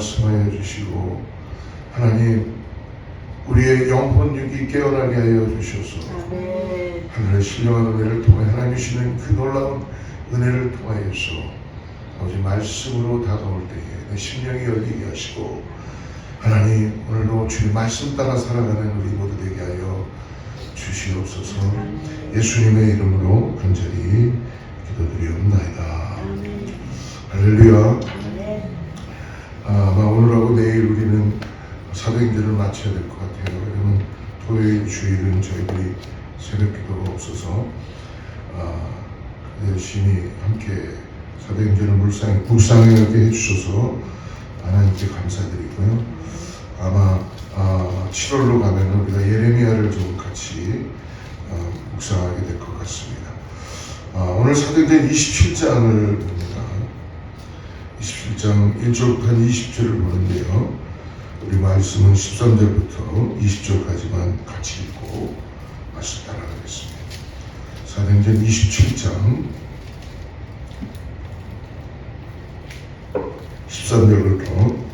말씀하여 주시고 하나님 우리의 영혼 육이 깨어나게 하여 주셔서 하늘의 신령한 은혜를 통해 하나님 주시는 그 놀라운 은혜를 통하여서 아버지 말씀으로 다가올 때에 내 심령이 열리게 하시고 하나님 오늘도 주의 말씀 따라 살아가는 우리 모두 되게 하여 주시옵소서. 예수님의 이름으로 간절히 기도드리옵나이다. 할렐루야 아, 아마 오늘하고 내일 우리는 사도행전을 마쳐야 될 것 같아요 왜냐면 토요일 주일은 저희들이 새벽 기도가 없어서 아, 열심히 함께 사도행전을 묵상, 묵상하게 해주셔서 하나님께 감사드리고요. 아마 아, 7월로 가면 우리가 예레미야를 좀 같이 아, 묵상하게 될 것 같습니다. 아, 오늘 사도행전 27장을 봅니다. 27장 1절부터 20절을 보는데요. 우리 말씀은 13절부터 20절까지만 같이 읽고 말씀 따라가겠습니다. 사도행전 27장 13절부터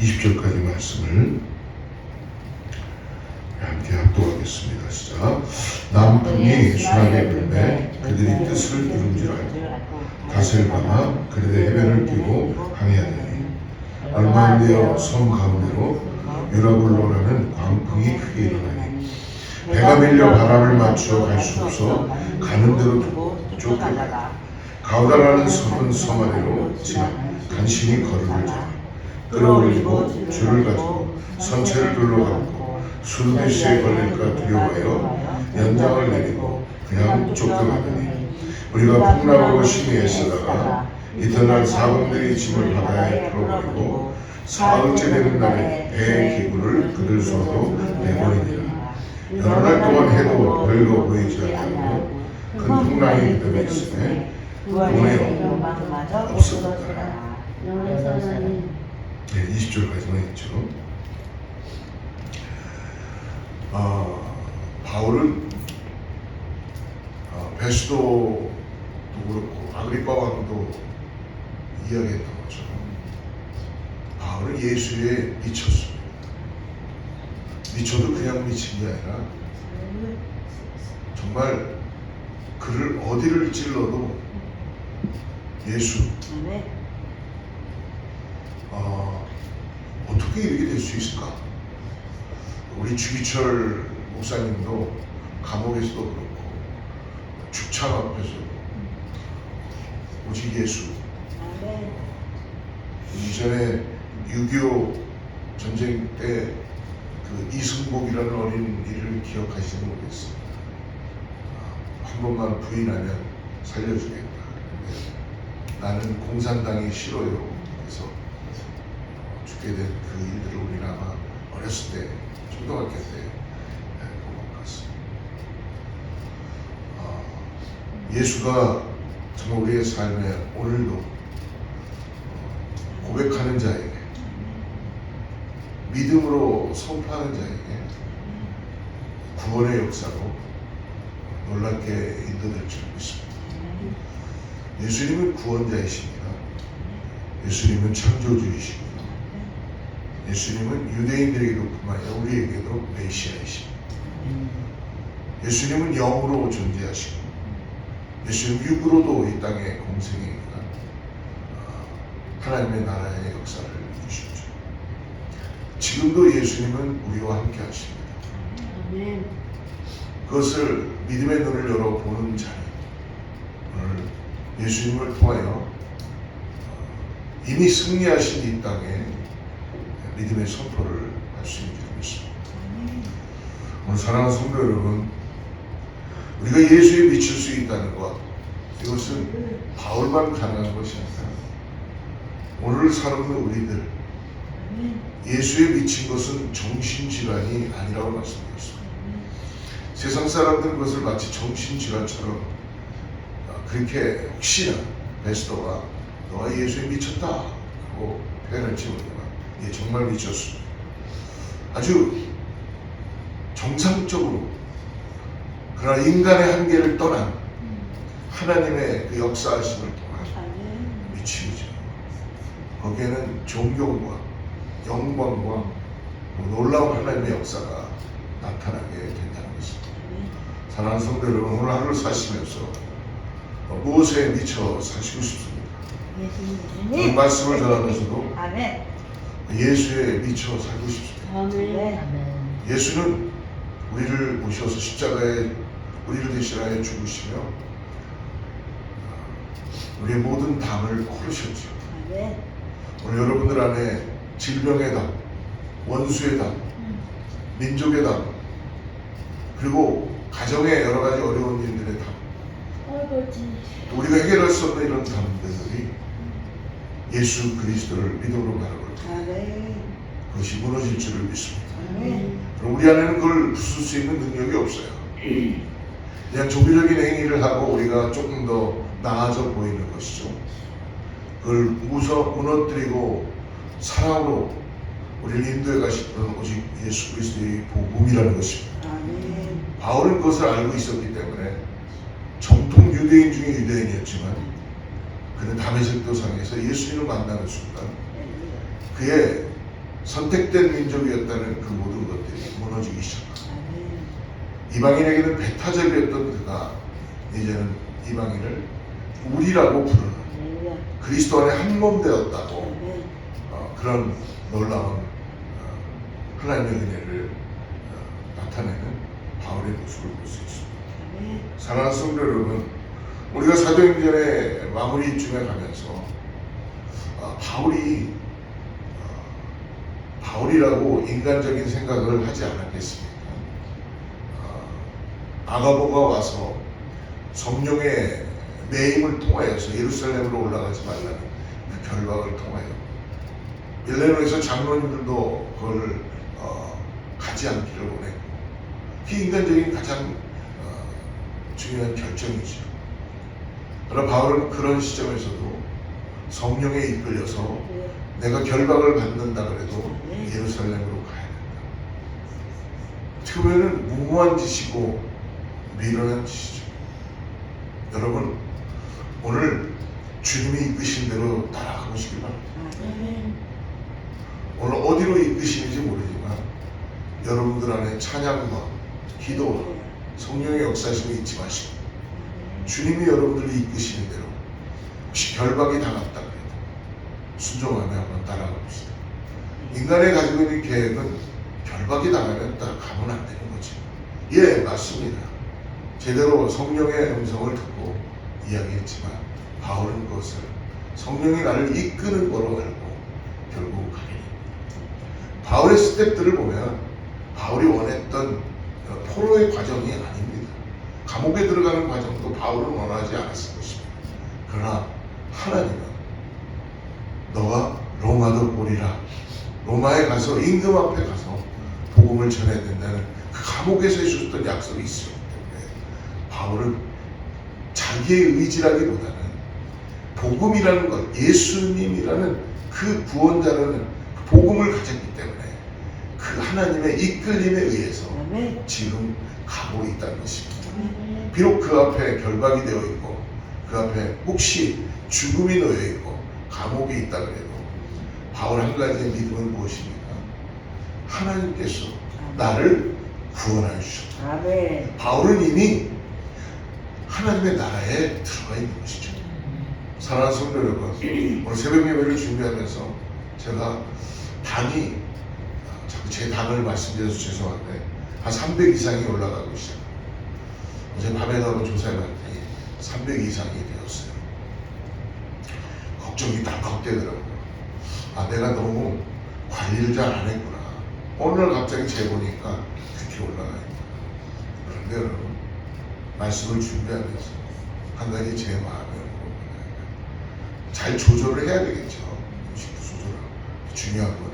20절까지 말씀을 함께 합독하겠습니다. 시작. 남풍이 순하게 불매 그들이 뜻을 이룬 줄 알고 닷을 감아 그들의 해변을 끼고 항해하더니 얼마 안 되어 섬 가운데로 유라굴로라는 광풍이 크게 일어나니 배가 밀려 바람을 맞추어 갈 수 없어 가는 대로 쫓겨가 가우다라는 섬은 섬 아래로 지나 간신히 거리를 잡아 끌어올리고 줄을 가지고 선체를 둘러감고 술대시에 걸릴까 두려워하여 연장을 내리고 그냥 쫓겨가더니 우리가 풍랑으로 심히 애쓰다가 이튿날 사범들이 짐을 바다에 풀어버리고 사흘째 되는 날에 배의 기구를 그들 손으로 내버리니라 여러 날 동안 해도 별거 보이지 않고 큰 풍랑이 그들에 있음에 돈의 없었더라. 네, 20절까지만 했죠. 아, 바울은 아, 베스도도 그렇고 아그리파 왕도 이야기했던 것처럼 바울은 예수에 미쳤습니다. 미쳐도 그냥 미친 게 아니라 정말 그를 어디를 찔러도 예수 어, 어떻게 이렇게 될 수 있을까? 우리 주기철 목사님도 감옥에서도 그렇고 죽창 앞에서 오직 예수 이전에 6.25 전쟁 때 그 이승복이라는 어린이를 기억하시는 모르겠어요. 아, 한 번만 부인하면 살려주겠다. 나는 공산당이 싫어요. 그래서 죽게 된 그 일들을 우리는 아마 어렸을 때 본것 같습니다. 아, 예수가 정말 우리의 삶에 오늘도 어, 고백하는 자에게 믿음으로 선포하는 자에게 구원의 역사로 놀랍게 인도될 줄 믿습니다. 예수님은 구원자이십니다. 예수님은 창조주이십니다. 예수님은 유대인들에게도 뿐만 아니라 우리에게도 메시아이십니다. 예수님은 영으로 존재하시고 예수님 육으로도 이 땅에 공생애가 하나님의 나라의 역사를 이루시죠. 지금도 예수님은 우리와 함께 하십니다. 그것을 믿음의 눈을 열어 보는 자리 오늘 예수님을 통하여 어, 이미 승리하신 이 땅에 믿음의 선포를 할 수 있게 되겠습니다. 오늘 사랑하는 성도 여러분, 우리가 예수에 미칠 수 있다는 것, 이것은 바울만 가능한 것이 아니라 오늘 살아오는 우리들, 예수에 미친 것은 정신질환이 아니라고 말씀드렸습니다. 세상 사람들은 그것을 마치 정신질환처럼 어, 그렇게 혹시나 베스터가 너가 예수에 미쳤다 하고 표현할지 모르지만 예, 정말 미쳤습니다. 아주 정상적으로 그러나 인간의 한계를 떠난 하나님의 그 역사하심을 통한 아멘. 미치죠. 거기에는 존경과 영광과 놀라운 하나님의 역사가 나타나게 된다는 것입니다. 사랑하는 성도 여러분, 오늘 하루를 사시면서 무엇에 미쳐 사시고 싶습니까? 오늘 예수님. 말씀을 전하면서도. 예수에 미쳐 살고 싶습니다. 아멘. 예수는 우리를 오셔서 십자가에 우리를 대신하여 죽으시며 우리의 모든 담을 콜으셨죠. 아멘. 오늘 여러분들 안에 질병의 담, 원수의 담, 민족의 담, 그리고 가정의 여러 가지 어려운 일들의 담, 또 우리가 해결할 수 없는 이런 담들이 예수 그리스도를 믿음으로 아멘. 그것이 무너질 줄을 믿습니다. 그럼 우리 안에는 그걸 부술 수 있는 능력이 없어요. 그냥 종교적인 행위를 하고 우리가 조금 더 나아져 보이는 것이죠. 그걸 무서 무너뜨리고 사랑으로 우리를 인도해 분은 오직 예수 그리스도의 복음이라는 것입니다. 바울은 그것을 알고 있었기 때문에 정통 유대인 중에 유대인이었지만 그는 다메섹 도상에서 예수님을 만나는 순간 그의 선택된 민족이었다는 그 모든 것들이 무너지기 시작합니다. 아멘. 이방인에게는 배타적이었던 그가 이제는 이방인을 우리라고 부르는 할렐루야. 그리스도 안에 한 몸 되었다고 아멘. 어, 그런 놀라운 어, 하나님의 은혜를 어, 나타내는 바울의 모습을 볼 수 있습니다. 아멘. 사랑하는 성도 여러분, 우리가 사도행전의 마무리쯤에 가면서 어, 바울이 어, 바울이라고 인간적인 생각을 하지 않았겠습니까? 어, 아가보가 와서 성령의 매임을 통하여서 예루살렘으로 올라가지 말라는 그 결박을 통하여 빌레노에서 장로님들도 그걸 어, 가지 않기를 원했고 그게 인간적인 가장 어, 중요한 결정이죠. 그러나 바울은 그런 시점에서도 성령에 이끌려서 내가 결박을 받는다 그래도 예루살렘으로 가야 된다. 어떻게 보면 무모한 짓이고 미련한 짓이죠. 여러분 오늘 주님이 이끄신 대로 따라가고 싶길 바랍니다. 아멘. 오늘 어디로 이끄시는지 모르지만 여러분들 안에 찬양과 기도와 성령의 역사심이 잊지 마시고 주님이 여러분들을 이끄시는 대로 혹시 결박이 당했다 순종하며 한번 따라가 봅시다. 인간이 가지고 있는 계획은 결박이 당하면 따라가면 안 되는 거지. 예, 맞습니다. 제대로 성령의 음성을 듣고 이야기했지만 바울은 그것을 성령이 나를 이끄는 거로 알고 결국 가게 됩니다. 바울의 스텝들을 보면 바울이 원했던 어, 포로의 과정이 아닙니다. 감옥에 들어가는 과정도 바울은 원하지 않았을 것입니다. 그러나 하나님은 너가 로마도 오리라. 로마에 가서 임금 앞에 가서 복음을 전해야 된다는 그 감옥에서 해주셨던 약속이 있었기 때문에 바울은 자기의 의지라기보다는 복음이라는 것, 예수님이라는 그 구원자라는 그 복음을 가졌기 때문에 그 하나님의 이끌림에 의해서. 지금 가고 있다는 것입니다. 비록 그 앞에 결박이 되어 있고 그 앞에 혹시 죽음이 놓여 있고 감옥에 있다 그래도 바울 한 가지의 믿음은 무엇입니까? 하나님께서 나를 구원하여 주셨다. 아멘. 바울은 이미 하나님의 나라에 들어가 있는 것이죠. 사랑하는 성도 여러분, 오늘 새벽 예배를 준비하면서 제가 당이 자꾸 제 당을 말씀드려서 죄송한데 한 300 이상이 올라가고 있어요. 어제 밤에도 한번 조사해봤더니 300 이상이 되었어요. 걱정이 덜컥되더라고요. 아 내가 너무 관리를 잘 안 했구나. 오늘 갑자기 재보니까 그렇게 올라가 있구나. 그런데 여러분 말씀을 준비하면서 한 가지 제 마음에 잘 조절을 해야 되겠죠. 음식도 조절하고 중요한 거는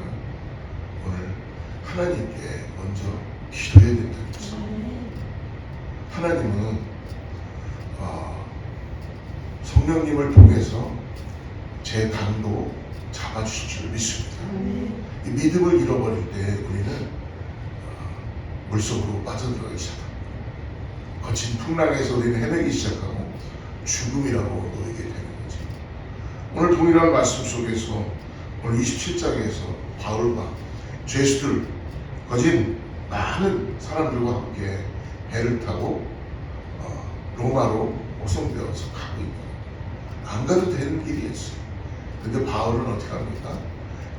오늘 하나님께 먼저 기도해야 된다는 것입니다. 하나님은 어, 성령님을 통해서 제 강도 잡아주실 줄 믿습니다. 아멘. 이 믿음을 잃어버릴 때 우리는 어, 물속으로 빠져들어가기 시작합니다. 거친 풍랑에서 우리는 헤매기 시작하고 죽음이라고 놓이게 되는 거죠. 오늘 동일한 말씀 속에서 오늘 27장에서 바울과 죄수들 거진 많은 사람들과 함께 배를 타고 어, 로마로 호송되어서 가고 있고 안 가도 되는 길이었어요. 근데 바울은 어떻게 합니까?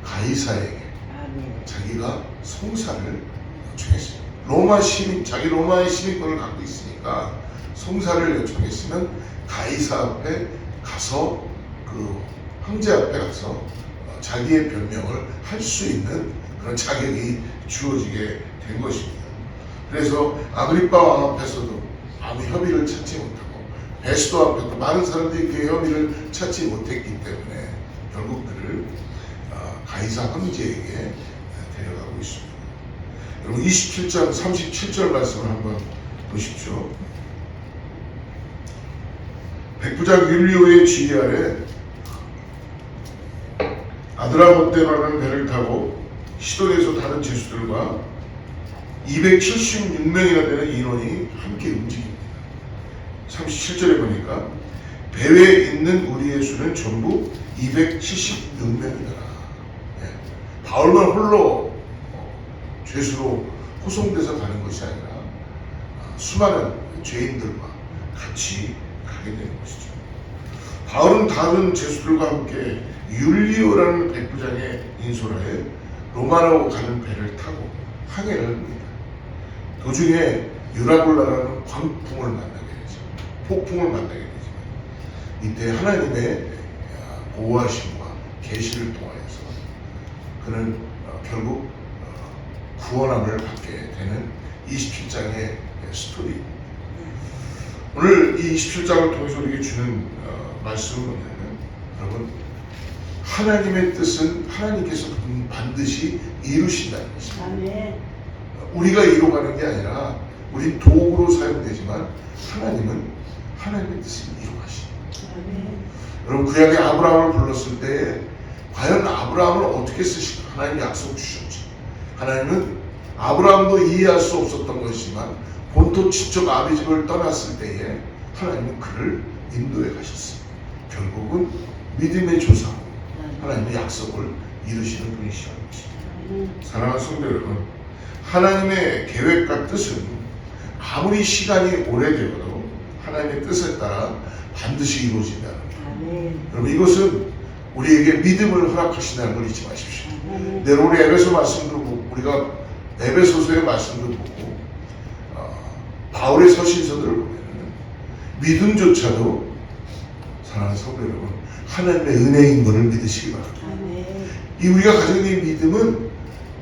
가이사에게 아멘. 자기가 송사를 요청했어요. 로마 시민, 자기 로마의 시민권을 갖고 있으니까 송사를 요청했으면 가이사 앞에 가서 그 황제 앞에 가서 어, 자기의 변명을 할 수 있는 그런 자격이 주어지게 된 것입니다. 그래서 아그리파 왕 앞에서도 아무 협의를 찾지 못하고 베스도 앞에도 많은 사람들이 그 협의를 찾지 못했기 때문에 결국 그를 어, 가이사 황제에게 데려가고 있습니다. 여러분 27장 37절 말씀을 한번 보십시오. 백부장 율리오의 지휘 아래 아드라못데라는 배를 타고 시돈에서 다른 제수들과 276명이나 되는 인원이 함께 움직입니다. 37절에 보니까 배에 있는 우리의 수는 전부 276명이더라. 예. 바울만 홀로 어, 죄수로 호송돼서 가는 것이 아니라 아, 수많은 죄인들과 같이 가게 되는 것이죠. 바울은 다른 죄수들과 함께 율리오라는 백부장의 인솔하에 로마로 가는 배를 타고 항해를 합니다. 도중에 유라굴라라는 광풍을 만나게 되죠. 폭풍을 만나게 되지만 이때 하나님의 아, 보호하심과 계시를 통하여서 그는 어, 결국 어, 구원함을 받게 되는 27장의 스토리. 오늘 이 27장을 통해서 우리에게 주는 어, 말씀은 뭐냐면 여러분 하나님의 뜻은 하나님께서 반드시 이루신다는 것입니다. 아멘. 우리가 이루어가는 게 아니라 우리 도구로 사용되지만 하나님은 하나님의 뜻을 이루하십니다. 아멘. 여러분 구약의 아브라함을 불렀을 때 과연 아브라함을 어떻게 쓰실까? 하나님 약속 주셨지. 하나님은 아브라함도 이해할 수 없었던 것이지만 본토 친척 아비집을 떠났을 때에 하나님은 그를 인도해 가셨습니다. 결국은 믿음의 조상 하나님의 약속을 이루시는. 아멘. 사랑하는 성도 여러분, 하나님의 계획과 뜻은 아무리 시간이 오래되어도 하나님의 뜻에 따라 반드시 이루어진다는 거예요. 아멘. 여러분 이것은 우리에게 믿음을 허락하신다는 걸 잊지 마십시오. 내일 우리 에베소 말씀도 보고 우리가 에베소서의 말씀도 보고 어, 바울의 서신서들을 보면 믿음조차도 사랑하는 성도 여러분 하나님의 은혜인 것을 믿으시기 바랍니다. 아멘. 이 우리가 가지고 있는 믿음은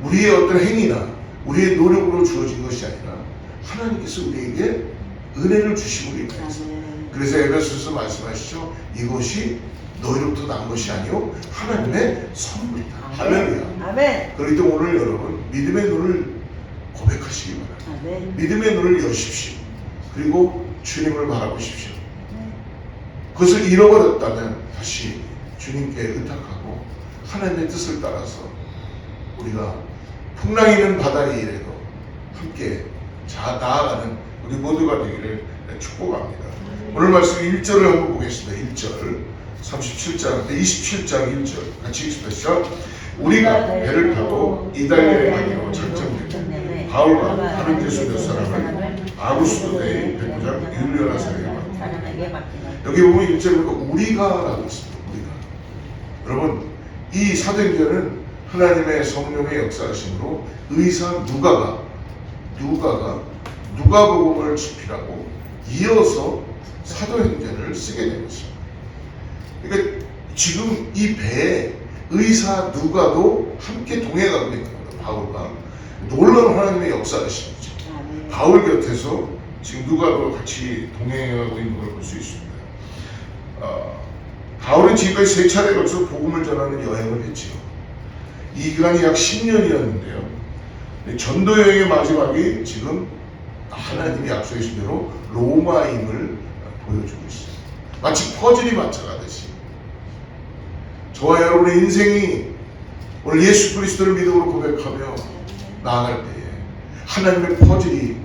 우리의 어떤 행위나 우리의 노력으로 주어진 것이 아니라 하나님께서 우리에게 은혜를 주심으로 인하여서. 아멘. 그래서 에베소서 말씀하시죠. 이것이 너희로부터 난 것이 아니요 하나님의 선물이다. 할렐루야. 아멘. 때문에 오늘 여러분 믿음의 눈을 고백하시기 바랍니다. 아멘. 믿음의 눈을 여십시오. 그리고 주님을 바라보십시오. 그것을 잃어버렸다면 다시 주님께 의탁하고 하나님의 뜻을 따라서 우리가 풍랑이 있는 바다에 이래도 함께 자 나아가는 우리 모두가 되기를 축복합니다. 오늘 말씀 1절을 한번 보겠습니다. 1절 37장 27장 1절 같이 읽으시죠. 우리가 배를 타고 이달리아에 가기로 작정했다. 바울과 다른 제수 몇 사람을 아구스도의 백부장 맡겼다. 사람에게 여기 보면 1절에 보니까 우리가 라고 있습니다. 우리가. 여러분, 이 사도행전은 하나님의 성령의 역사하심으로 의사 누가가 누가가 누가복음을 집필하고 이어서 사도행전을 쓰게 된 것입니다. 그러니까 지금 이 배에 의사 누가도 함께 동행하고 있는 겁니다. 바울과 놀라운 하나님의 역사하심이죠. 아멘. 바울 곁에서 지금 누가도 같이 동행하고 있는 걸 볼 수 있습니다. 어, 바울은 지금까지 세 차례 걸쳐 복음을 전하는 여행을 했지요. 이 기간이 약 10년이었는데요. 전도 여행의 마지막이 지금 하나님이 약속하신 대로 로마임을 보여주고 있어요. 마치 퍼즐이 맞춰가듯이 저와 여러분의 인생이 오늘 예수 그리스도를 믿음으로 고백하며 나아갈 때에 하나님의 퍼즐이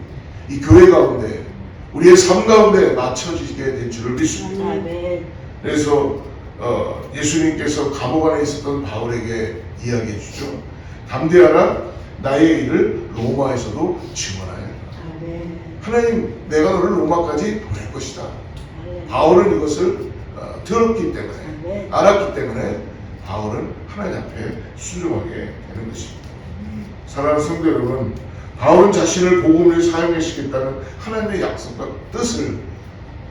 이 교회 가운데 우리의 삶 가운데 맞춰지게 될 줄을 믿습니다. 아멘. 그래서 어, 예수님께서 감옥 안에 있었던 바울에게 이야기해 주죠. 담대하라 나의 일을 로마에서도 증언하여. 하나님 내가 너를 로마까지 보낼 것이다. 바울은 이것을 어, 들었기 때문에 아멘. 알았기 때문에 바울은 하나님 앞에 순종하게 되는 것입니다. 사랑하는 성도 여러분, 바울은 자신을 복음을 사용하시겠다는 하나님의 약속과 뜻을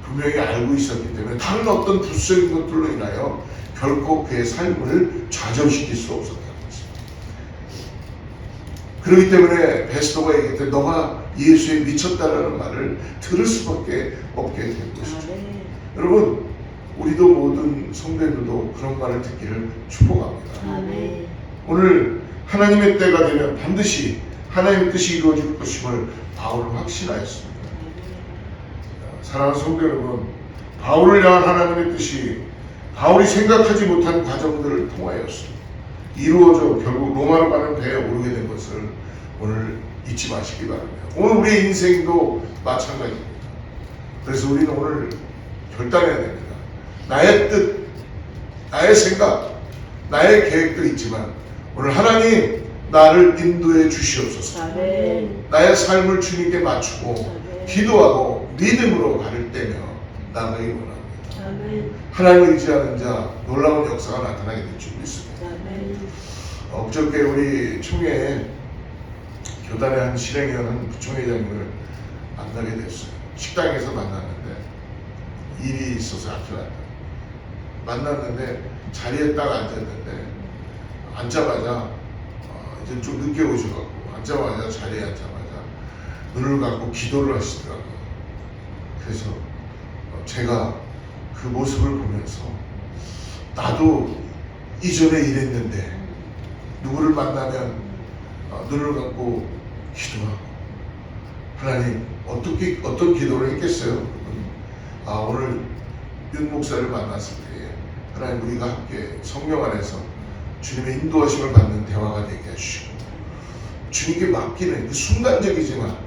분명히 알고 있었기 때문에 다른 어떤 부수적인 것들로 인하여 결코 그의 삶을 좌절시킬 수 없었다는 것입니다. 그렇기 때문에 베스토가 얘기할 때 너가 예수에 미쳤다라는 말을 들을 수밖에 없게 된 것이죠. 여러분, 우리도 모든 성도들도 그런 말을 듣기를 축복합니다. 오늘 하나님의 때가 되면 반드시 하나님의 뜻이 이루어질 것임을 바울은 확신하였습니다. 사랑하는 성도 여러분, 바울을 향한 하나님의 뜻이 바울이 생각하지 못한 과정들을 통하였습니다. 이루어져 결국 로마로 가는 배에 오르게 된 것을 오늘 잊지 마시기 바랍니다. 오늘 우리의 인생도 마찬가지입니다. 그래서 우리는 오늘 결단해야 됩니다. 나의 뜻, 나의 생각, 나의 계획도 있지만 오늘 하나님 나를 인도해 주시옵소서. 아멘. 나의 삶을 주님께 맞추고 기도하고 믿음으로 발을 떼며 나가기 원합니다. 아멘. 하나님을 의지하는 자 놀라운 역사가 나타나게 될 줄 믿습니다. 아멘. 어, 그저께 우리 총회에 교단의 한 실행위원 부총회장님을 만나게 됐어요. 식당에서 만났는데 일이 있어서 왔다. 만났는데 자리에 딱 앉았는데 앉자마자 어, 이제 좀 늦게 오셔갖고 앉자마자 자리에 앉자마자 눈을 감고 기도를 하시더라고요. 그래서 어, 제가 그 모습을 보면서 나도 이전에 이랬는데 누구를 만나면 어, 눈을 감고 기도하고 하나님 어떻게 어떤 기도를 했겠어요? 아 오늘 윤 목사를 만났을 때에 하나님 우리가 함께 성령 안에서 주님의 인도하심을 받는 대화가 되게 해주시고 주님께 맡기는 그 순간적이지만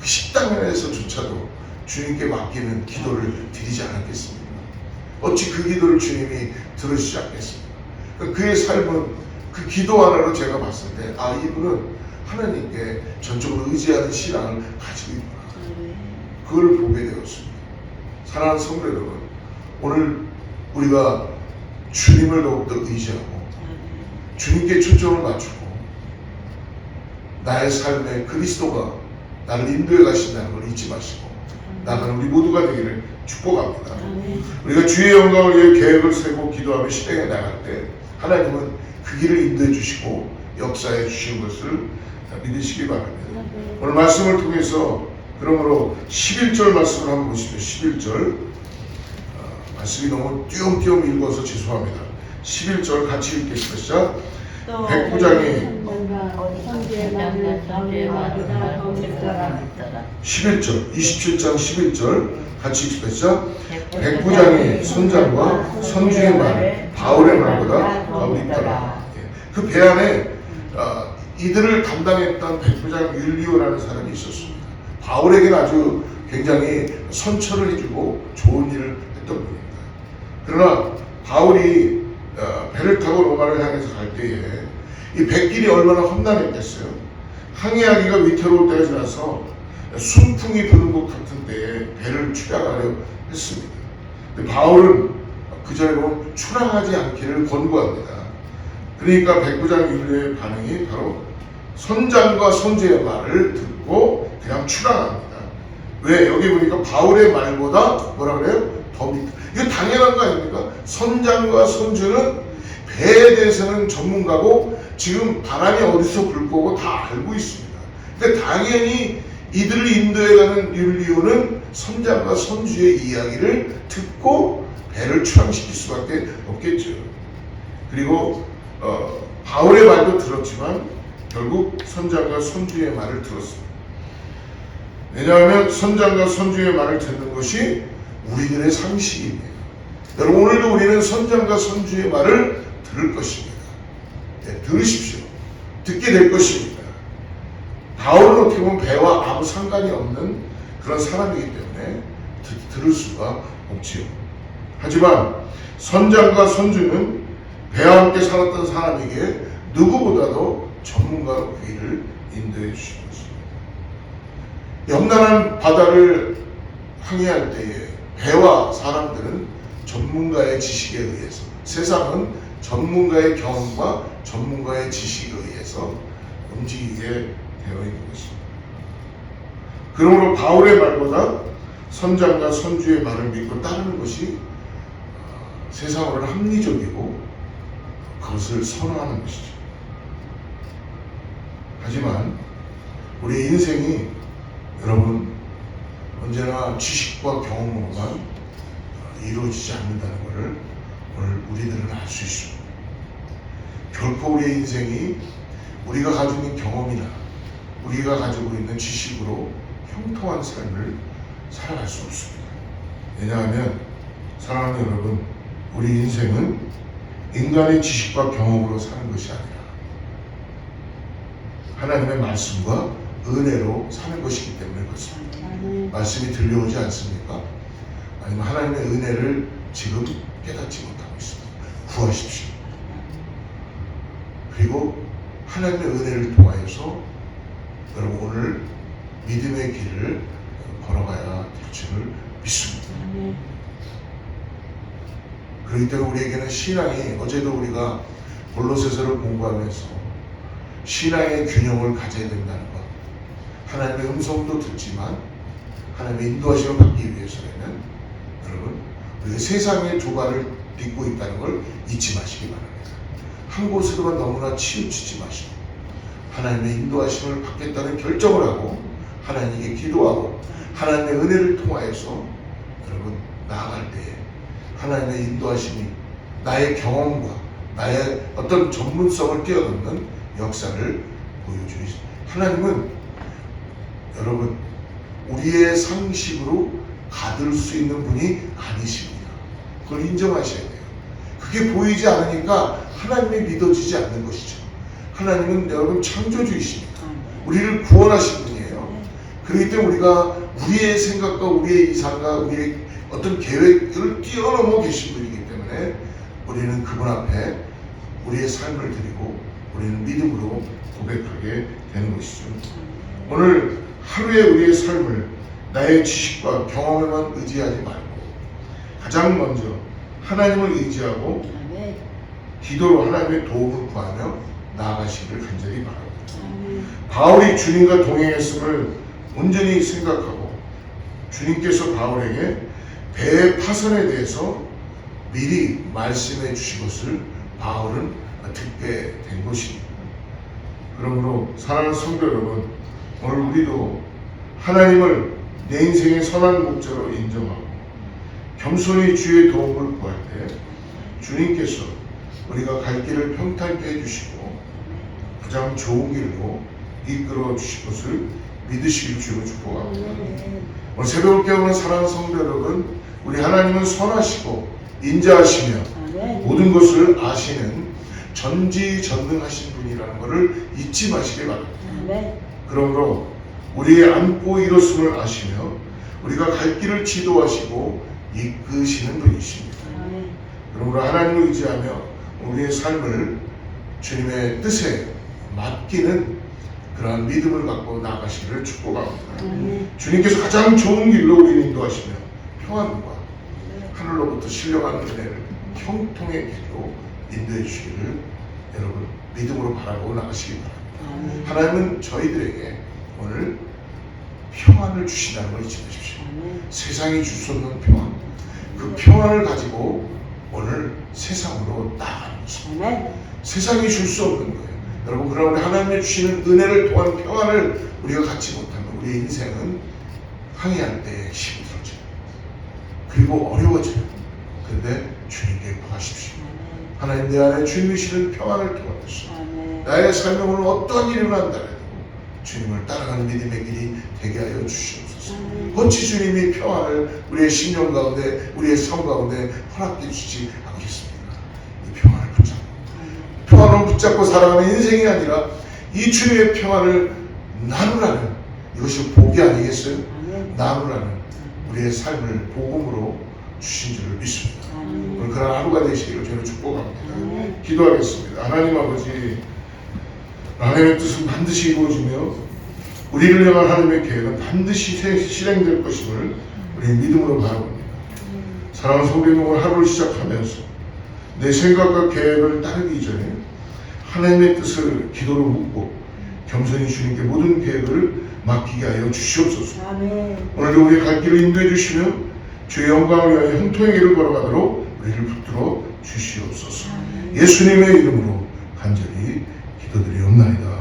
그 식당 안에서조차도 주님께 맡기는 기도를 드리지 않았겠습니까? 어찌 그 기도를 주님이 들으시지 않겠습니까? 그러니까 그의 삶은 그 기도 하나로 제가 봤을 때, 아, 이분은 하나님께 전적으로 의지하는 신앙을 가지고 있구나. 아멘. 그걸 보게 되었습니다. 사랑하는 성도 여러분, 오늘 우리가 주님을 더욱더 의지하고, 아멘. 주님께 초점을 맞추고, 나의 삶에 그리스도가 나를 인도해 가신다는 걸 잊지 마시고, 나가는 우리 모두가 되기를 축복합니다. 우리가 주의 영광을 위해 계획을 세고 기도하며 실행해 나갈 때 하나님은 그 길을 인도해 주시고 역사해 주신 것을 믿으시기 바랍니다. 오늘 말씀을 통해서 그러므로 11절 말씀을 한번 보시죠. 11절 어, 말씀이 너무 띄엄띄엄 읽어서 죄송합니다. 11절 같이 읽겠습니다. 시작. 또 백부장이 선제만을 선제마다 거듭더라. 11절 27장 11절 같이 읽습니다. 백부장이 선장과 선주의 말 바울의 말보다 더 믿더라. 그 배 안에 어, 이들을 담당했던 백부장 율리오라는 사람이 있었습니다. 바울에게는 아주 굉장히 선처를 해주고 좋은 일을 했던 분입니다. 그러나 바울이 어, 배를 타고 로마를 향해서 갈 때에 이 백길이 얼마나 험난했겠어요. 항해하기가 위태로울 때가 지나서 순풍이 부는 것 같은 때에 배를 출항하려 했습니다. 근데 바울은 그 보면 출항하지 않기를 권고합니다. 그러니까 백부장 율리의 반응이 바로 선장과 선제의 말을 듣고 그냥 출항합니다. 왜? 여기 보니까 바울의 말보다 뭐라 그래요? 더 믿다. 이거 당연한 거 아닙니까? 선장과 선주는 배에 대해서는 전문가고 지금 바람이 어디서 불 거고 다 알고 있습니다. 근데 당연히 이들을 인도해 가는 율리오는 선장과 선주의 이야기를 듣고 배를 출항시킬 수밖에 없겠죠. 그리고 어, 바울의 말도 들었지만 결국 선장과 선주의 말을 들었습니다. 왜냐하면 선장과 선주의 말을 듣는 것이 우리들의 상식입니다. 여러분 오늘도 우리는 선장과 선주의 말을 들을 것입니다. 네, 들으십시오. 듣게 될 것입니다. 바울은 어떻게 보면 배와 아무 상관이 없는 그런 사람이기 때문에 드- 들을 수가 없지요. 하지만 선장과 선주는 배와 함께 살았던 사람에게 누구보다도 전문가로 그 일을 인도해 주신 것입니다. 염난한 바다를 항해할 때에 배와 사람들은 전문가의 지식에 의해서 세상은 전문가의 경험과 전문가의 지식에 의해서 움직이게 되어 있는 것입니다. 그러므로 바울의 말보다 선장과 선주의 말을 믿고 따르는 것이 어, 세상으로는 합리적이고 그것을 선호하는 것이죠. 하지만 우리 인생이 여러분 언제나 지식과 경험으로만 이루어지지 않는다는 것을 오늘 우리들은 알 수 있습니다. 결코 우리의 인생이 우리가 가지고 있는 경험이나 우리가 가지고 있는 지식으로 형통한 삶을 살아갈 수 없습니다. 왜냐하면 사랑하는 여러분, 우리 인생은 인간의 지식과 경험으로 사는 것이 아니라 하나님의 말씀과 은혜로 사는 것이기 때문에 그렇습니다. 아멘. 말씀이 들려오지 않습니까? 아니면 하나님의 은혜를 지금 깨닫지 못하고 있습니다. 구하십시오. 그리고 하나님의 은혜를 통하여서 여러분 오늘 믿음의 길을 걸어가야 될 줄을 믿습니다. 그렇기 때문에 우리에게는 신앙이 어제도 우리가 골로새서를 공부하면서 신앙의 균형을 가져야 된다는 것. 하나님의 음성도 듣지만 하나님의 인도하심을 받기 위해서는 여러분 우리가 세상의 두 발을 딛고 있다는 걸 잊지 마시기 바랍니다. 한 곳으로만 너무나 치우치지 마시고 하나님의 인도하심을 받겠다는 결정을 하고 하나님께 기도하고 하나님의 은혜를 통하여서 여러분 나아갈 때에 하나님의 인도하심이 나의 경험과 나의 어떤 전문성을 뛰어넘는 역사를 보여주시. 하나님은 여러분 우리의 상식으로 가둘 수 있는 분이 아니십니다. 그걸 인정하셔야 돼요. 그게 보이지 않으니까 하나님이 믿어지지 않는 것이죠. 하나님은 여러분 창조주이십니다. 우리를 구원하신 분이에요. 그렇기 때문에 우리가 우리의 생각과 우리의 이상과 우리의 어떤 계획을 뛰어넘어 계신 분이기 때문에 우리는 그분 앞에 우리의 삶을 드리고 우리는 믿음으로 고백하게 되는 것이죠. 오늘 하루의 우리의 삶을 나의 지식과 경험에만 의지하지 말고 가장 먼저 하나님을 의지하고. 기도로 하나님의 도움을 구하며 나아가시기를 간절히 바랍니다. 바울이 주님과 동행했음을 온전히 생각하고 주님께서 바울에게 배의 파선에 대해서 미리 말씀해 주신 것을 바울은 듣게 된 것입니다. 그러므로 사랑하는 성도 여러분, 오늘 우리도 하나님을 내 인생의 선한 목자로 인정하고 겸손히 주의 도움을 구할 때 주님께서 우리가 갈 길을 평탄케 해주시고 가장 좋은 길로 이끌어 주실 것을 믿으시길 주로 축복합니다. 오늘 새벽을 깨우는 사랑하는 성도 여러분, 우리 하나님은 선하시고 인자하시며 아멘. 모든 것을 아시는 전지전능하신 분이라는 것을 잊지 마시기 바랍니다. 아멘. 그러므로 우리의 안고 일었음을 아시며 우리가 갈 길을 지도하시고 이끄시는 분이십니다. 아멘. 그러므로 하나님을 의지하며 우리의 삶을 주님의 뜻에 맡기는 그러한 믿음을 갖고 나아가시기를 축복합니다. 아멘. 주님께서 가장 좋은 길로 우리를 인도하시며 평안과 하늘로부터 신령한 은혜를 형통의 길로 인도해 주시기를 여러분 믿음으로 바라보고 나가시기 바랍니다. 하나님은 저희들에게 오늘 평안을 주신다는 걸 잊지 마십시오. 세상이 줄 수 없는 평안. 그 평안을 가지고 오늘 세상으로 나아가는 것입니다. 아멘. 세상이 줄 수 없는 거예요. 여러분, 그러면 하나님의 주시는 은혜를 통한 평안을 우리가 갖지 못하면 우리의 인생은 항해할 때 힘들어져요. 그리고 어려워져요. 근데 주님께 구하십시오. 하나님 내 안에 주님이시는 평안을 아멘. 나의 삶에 오늘 어떠한 일이 일어난다 해도 주님을 따라가는 믿음의 길이 되게 하여 주시옵소서. 어찌 주님이 평안을 우리의 심령 가운데 우리의 삶 가운데 허락해 주시지 않겠습니까? 이 평안을 붙잡고 평안을 붙잡고 살아가는 인생이 아니라 이 주님의 평안을 나누라는 이것이 복이 아니겠어요? 나누라는 우리의 삶을 복음으로 주신 줄을 믿습니다. 오늘 그런 하루가 되시기를 저는 축복합니다. 아멘. 기도하겠습니다. 하나님 아버지, 하나님의 뜻은 반드시 이루어지며 우리를 향한 하나님의 계획은 반드시 세- 실행될 것임을 우리 믿음으로 바라봅니다. 사랑하는 성도님을 하루를 시작하면서 내 생각과 계획을 따르기 전에 하나님의 뜻을 기도로 묻고 겸손히 주님께 모든 계획을 맡기게 하여 주시옵소서. 오늘도 우리의 갈 길을 인도해 주시며 주의 영광을 위하여 형통의 길을 걸어가도록 우리를 붙들어 주시옵소서. 예수님의 이름으로 간절히 기도드리옵나이다.